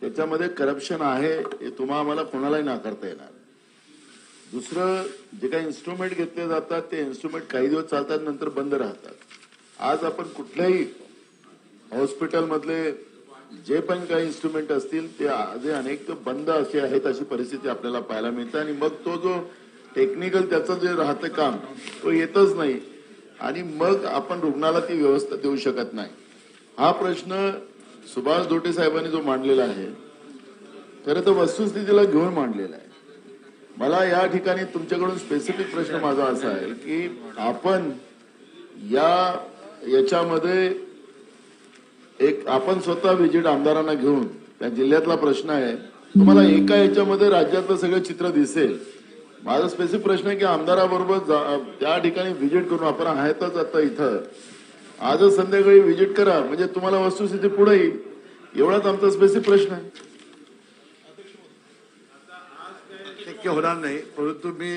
त्याच्यामध्ये करप्शन आहे हे तुम्हा आम्हाला कोणालाही नाकारता येणार. दुसरं जे काही इन्स्ट्रुमेंट घेतले जातात ते इन्स्ट्रुमेंट काही दिवस चालतात नंतर बंद राहतात. आज आपण कुठल्याही हॉस्पिटलमधले जे पण काही इन्स्ट्रुमेंट असतील ते आजही अनेक बंद असे आहेत अशी परिस्थिती आपल्याला पाहायला मिळते. आणि मग तो जो टेक्निकल त्याचं जे राहतं काम तो येतच नाही. आणि मग आपण रुग्णाला ती व्यवस्था देऊ शकत नाही. हा प्रश्न सुभाष धोटे साहेबांनी जो मांडलेला आहे खरं तर वस्तुस्थितीला घेऊन मांडलेला आहे. मला या ठिकाणी तुमच्याकडून स्पेसिफिक प्रश्न माझा असा आहे की आपण या याच्यामध्ये एक आपण स्वतः व्हिजिट आमदारांना घेऊन त्या जिल्ह्यातला प्रश्न आहे. तुम्हाला एका याच्यामध्ये राज्यातलं सगळं चित्र दिसेल. माझा स्पेसिफिक प्रश्न आहे की आमदाराबरोबर त्या ठिकाणी व्हिजिट करून आपण आहेतच आता इथं. आजच संध्याकाळी व्हिजिट करा. म्हणजे तुम्हाला वस्तुस्थिती पुढे येईल. एवढाच आमचा स्पेसिफिक प्रश्न आहे. शक्य होणार नाही परंतु मी